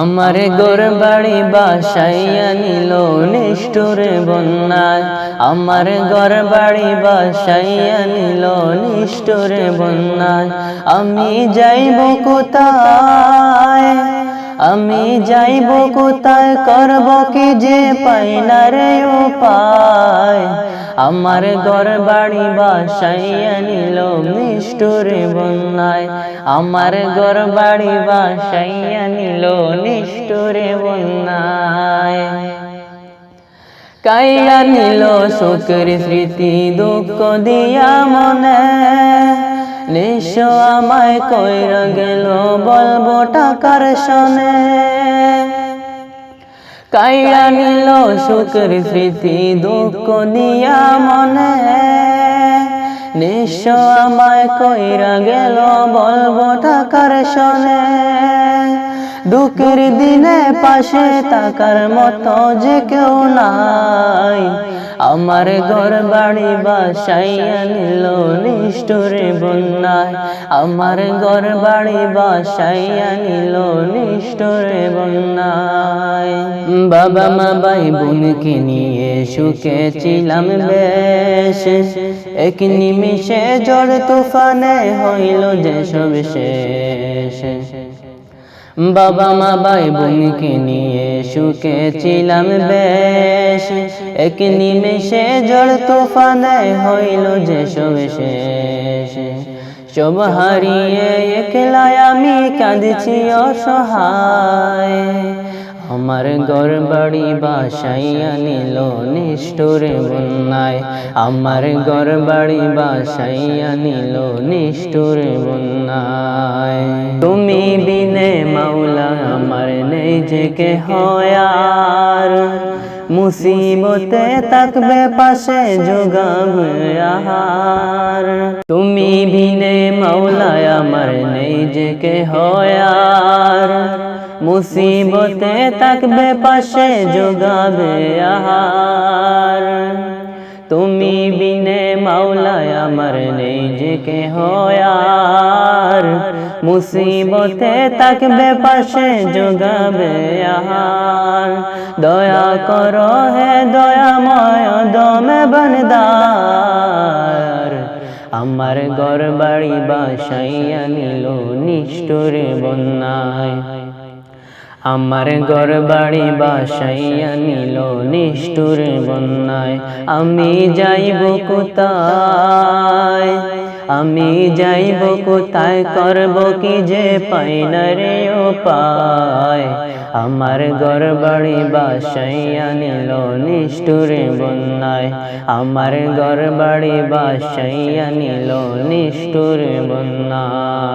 আমার গোর বাড়ি বাসাইয়া নিল নিষ্ঠুর বন্যায়। আমার ঘর বাড়ি বাসাইয়া নিল নিষ্ঠুর বন্যায়। আমি যাইব কোথায়? আমি যাইব কোথায়? করব কি যে? পাই না রে উপায়। আমার ঘর বাড়ি বাসাইয়া নিল নিষ্ঠুরে বন্যায়। আমার ঘর বাড়ি বাসাইয়া নিল নিষ্ঠুরে বন্যায়। কাইয়া নিল সুখের স্মৃতি, দুঃখ দিয়া মনে। নিঃস আমায় কইর গেল বলব টাকার সনে। কাইয়া নিল সুখের স্মৃতি, দুঃখ নিয়া মনে। নিঃস আমায় কইরা গেল বলব টাকার শোনে দুঃখের দিনে পাশে তাকার মতো যে কেউ নাই। আমার ঘর বাড়ি বাসাইয়া নিল নিষ্ঠুরে বন্যায়। আমার ঘর বাড়ি বাসাইয়া নিল নিষ্ঠুরে বন্যায়। বাবা মা ভাই বোনকে নিয়ে সুখে ছিলাম বেশ। এক নিমিষে ঝড় তুফানে হইল যে সব শেষ। বাবা মা ভাই বোনকে নিয়ে সুখে ছিলাম বেশ। এক নিমেষে ঝড় তুফানে হইল যে সব শেষ। সব হারিয়ে একলায় আমি কাঁদছি অসহায়। আমার ঘর বাড়ি বাসাইয়া নিল নিষ্ঠুরে বন্যায়। আমার ঘর বাড়ি বাসাইয়া নিল নিষ্ঠুরে বন্যায়। তুমি বিনে মাওলা আমার নেই যে কে হয়ার। মুসিবতে তাকবে পাশে যোগাবে আহার তুমি বিনে মাওলায় আমার নেই যে কে হয়ার। মুসিবতে তাকবে পাশে যোগাবে আহার। তুমি বিনে মাওলায় আমার নেই যে কে হয়ার মুসিবতে তাকবে পাশে যোগাবে আহার। দয়া করো হে দয়াময় দমে বনদার। আমার ঘর বাড়ি বাসাইয়া নিল নিষ্ঠুরে বন্যায়। আমার ঘর বাড়ি বাসাইয়া নিল নিষ্ঠুরে বন্যায়। আমি যাইব কোথায়? আমি যাইব কোথায়? করব কি যে পাই না রে উপায়? আমার ঘর বাড়ি বাসাইয়া নিল নিষ্ঠুরে বন্যায়। আমার ঘর বাড়ি বাসাইয়া নিল নিষ্ঠুরে বন্যায়।